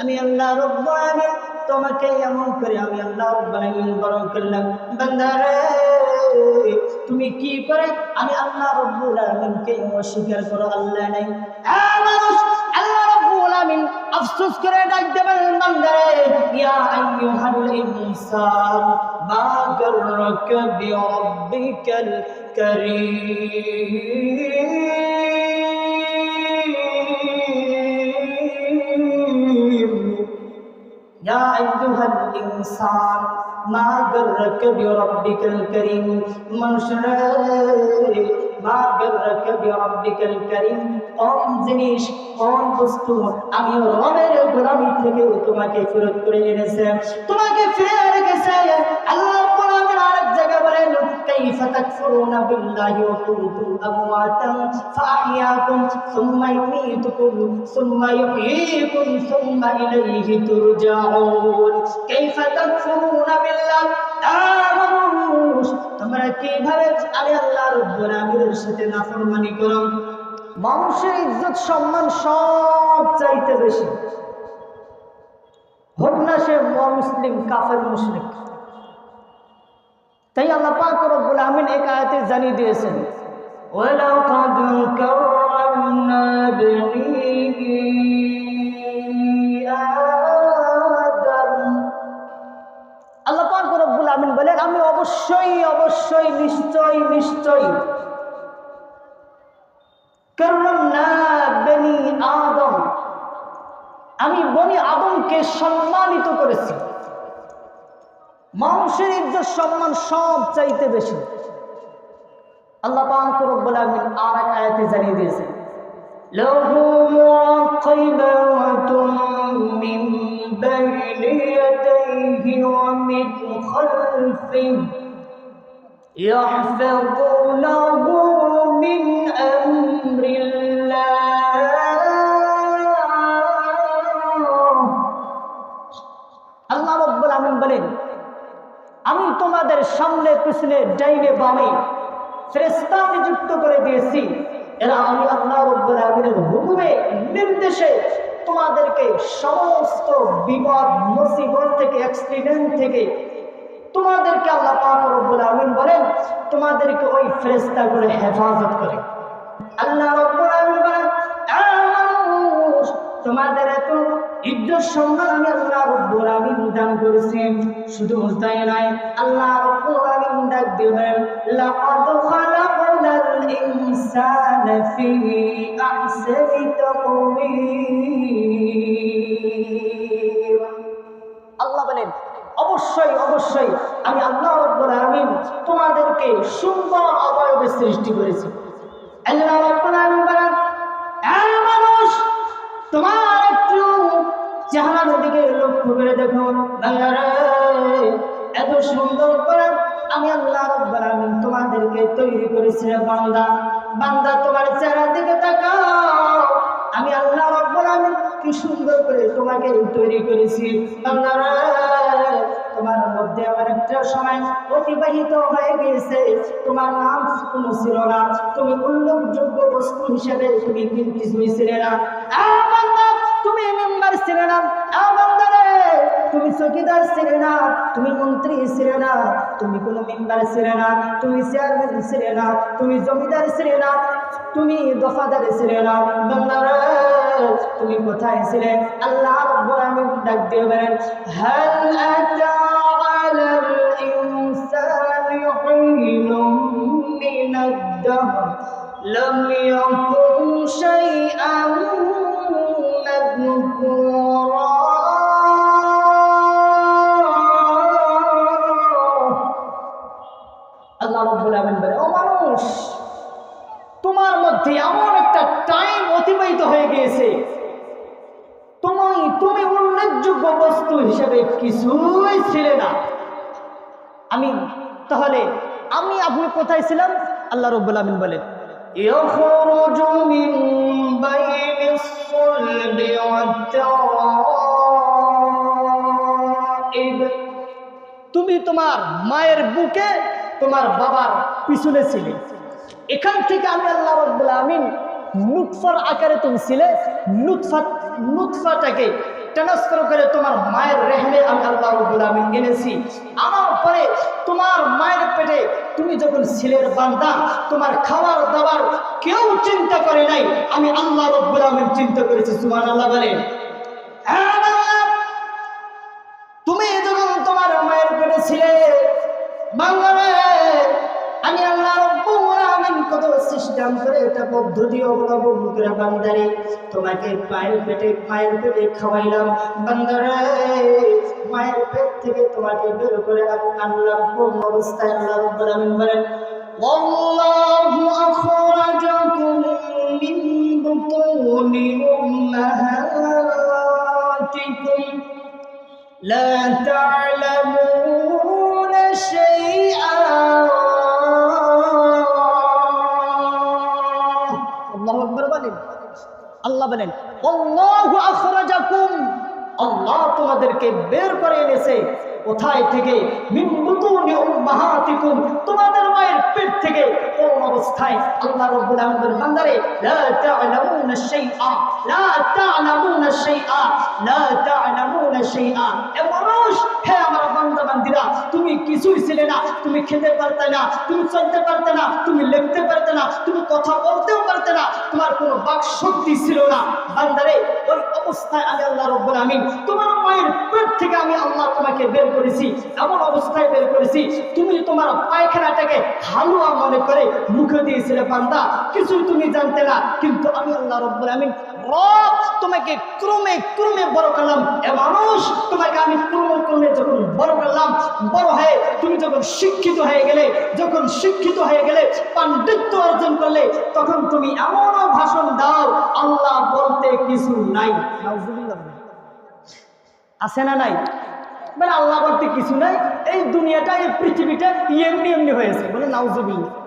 আমি আল্লাহ রব্বুল আলামিন, তোমাকে এমন করে আমি আল্লাহ রব্বুল আলামিন বরং করলাম। বান্দারে, তুমি কি করে? আমি আল্লাহ রব্বুল আলামিনকে অস্বীকার করো, আল্লাহ নাই। মানুষ, আল্লাহ রব্বুল আলামিন আফসোস করে ডাক দেবেন, বান্দারে, ইয়া আইয়ুহাল ইনসান, মা গাররাকা বিরাব্বিকাল কারীম। ইনসান মা গর্রকে বিরব্বিকাল করিম। মানুষরা মা গর্রকে বিরব্বিকাল করিম, কোন জিনিস, কোন বস্তু আমি রবের গোলামি থেকে তোমাকে ফেরত করে এনেছেন তোমাকে ফিরে রেখেছে আল্লাহ كيف تكفرون بالله وكنتم أمواتا فأحياكم ثم يميتكم ثم يحييكم ثم إليه ترجعون كيف تكفرون بالله মানুষ তোমরা কিভাবে আমি আল্লাহ রব্বুল আমিনের সাথে নাফরমানি করো মানুষের ইজ্জত সম্মান সব চাইতে বেশি হোক না সে মুসলিম কাফের মুশরিক তাই আল্লাহ পাক রব্বুল আমিন এক আয়াতে জানিয়ে দিয়েছেন কাররামনা বনি আদম। আল্লাহ পাক রব্বুল আমিন বলেন, আমি অবশ্যই অবশ্যই, নিশ্চয় নিশ্চয় আমি বনি আদমকে সম্মানিত করেছি। মানুষের ইজ্জত সম্মান সব চাইতে বেশি আল্লাহ পাক রব্বুল আমিন আর এক আয়াতে জানিয়ে দিয়েছেন له معقبات من بين يديه ومن خلفه يحفظونه من أمر الله পিছনে ডাইনে বামে ফেরেস্তা নিযুক্ত করে দিয়েছি। এরা আমি আল্লাহ রব্বুল আমিনের হুকুমে নির্দেশে তোমাদেরকে সমস্ত বিপদ মুসিবত থেকে অ্যাক্সিডেন্ট থেকে তোমাদেরকে আল্লাহ পাক রব্বুল আমিন বলেন তোমাদেরকে ওই ফেরেস্তা করে হেফাজত করে। আল্লাহ রব্বুল আমিন বলেন "আ মানুষ, তোমাদের এত ইজ্জত সম্মান আমি আল্লাহ রব্বুল আমিন দান করেছি। শুধু তাই নয়, আল্লাহ রব্বুল আমিন ডাক দিবেন, লাকাদ খালাকনাল ইনসানা ফি আহসানি তাকওয়িম আল্লাহ বলেন, অবশ্যই অবশ্যই আমি আল্লাহ রব্বুল আমিন তোমাদেরকে সুন্দর অবয়বে সৃষ্টি করেছি। আল্লাহ রব্বুল আমিন বলেন এত সুন্দর করে আমি আল্লাহ রব্বুল আমিন তোমাদেরকে তৈরি করেছি রে বান্দা। বান্দা, তোমার চেহারার দিকে তাকাও। আমি আল্লাহ রব্বুল আমিন কি সুন্দর করে তোমাকে তৈরি করেছি। বান্দারে তোমার মধ্যে আমার একটা সময় অতিবাহিত হয়ে গিয়েছে। তোমার নাম কোনো ছিল না। তুমি উল্লেখযোগ্য বস্তু হিসেবে তুমি কিছুই ছিলে না। তুমি মেম্বার ছিলে না। চকিদার ছিলে না, তুমি মন্ত্রী ছিলে না, তুমি কোনো মেম্বার ছিলে না, তুমি চেয়ারম্যান ছিলে না, তুমি জমিদার ছিলে না, তুমি দফাদার ছিলে না। বান্দা তুমি কোথায় ছিলে? আল্লাহ রব্বুল আমিন ডাক দিয়ে বলেন, হাল আতা আলাল ইনসানি হিনুম মিনাদ-দাহর লাম ইয়াকুন শাইআন মাযকুরা অতিবাহিত হয়ে গিয়েছে তুমি তুমি উল্লেখযোগ্য বস্তু হিসেবে কিছুই ছিলে না আমি তাহলে আমি আপনি কোথায় ছিলাম আল্লাহ রব্বুল আমিন বলেন يخرج من بين الصلب والترائب তুমি তোমার মায়ের বুকে তোমার বাবার পিছনে ছিলে এখান থেকে আমি আল্লাহ রব্বুল আমিন নুৎফার আকারে তুমি ছিলে, নুৎফা নুৎফাটাকে ট্রান্সফার করে তোমার মায়ের রেহমে আমি আল্লাহ রব্বুল আমিন এনেছি। আমার পরে তোমার মায়ের পেটে তুমি যখন ছেলের বান্দা, তোমার খাবার দাবার কেউ চিন্তা করে নাই, আমি আল্লাহ রব্বুল আমিন চিন্তা করেছি সুমান আল্লাহ বলে হ্যাঁ তুমি যখন তোমার মায়ের পেটে ছিলে, বাংলারে কত সিস্টেম করে এটা পদ্ধতি অবলম্বন করে বান্দারে তোমাকে পায়ের পেটে পায়ের পেটে খাওয়াইলাম বান্দারে মায়ের পেট থেকে তোমাকে বের করে আমি আনলাম কোন অবস্থায় আল্লাহ রব্বুল আমিন বলেন والله أخرجكم من بطون أمهاتكم لا تعلمون شيئا আল্লাহ বলেন, আল্লাহ তোমাদেরকে বের করে এনেছে। কোথায় থেকে? তোমাদের মায়ের পেট থেকে। কোন অবস্থায়? আল্লাহ রাব্বুল আলামিন বান্দারে, লা তা'লামুনা শাইআ। লা তা'লামুনা শাইআ। লা তা'লামুনা শাইআ। এ মানুষ, হে আমার বান্দা বান্দিরা কিছুই ছিলে না। তুমি খেতে পারতে না, তুমি চলতে পারতে না, তুমি লিখতে পারতে না, তুমি কথা বলতেও পারতে না, তোমার কোনো বাক শক্তি ছিল না। বান্দারে, ওই অবস্থায় আমি আল্লাহ রব্বুল আমিন তোমার মায়ের পেট থেকে আমি আল্লাহ তোমাকে বের করেছি। এমন অবস্থায় বের করেছি, তুমি তোমার পায়খানাটাকে হালুয়া মনে করে মুখে দিয়েছিলে বান্দা। কিছুই তুমি জানতে না, কিন্তু আমি আল্লাহ রব্বুল আমিন রব তোমাকে ক্রমে ক্রমে বড় করলাম। এ মানুষ তোমাকে আমি ক্রমে ক্রমে যখন বড় করলাম, বড় হয়ে তুমি যখন শিক্ষিত হয়ে গেলে, যখন শিক্ষিত হয়ে গেলে, পাণ্ডিত্য অর্জন করলে, তখন তুমি এমনও ভাষণ দাও, আল্লাহ বলতে কিছু নাই। আছে না নাই? মানে আল্লাহ বলতে কিছু নাই। এই দুনিয়াটা, এই পৃথিবীটা এমনি এমনি হয়েছে। বলে নাউজুবিল্লাহ।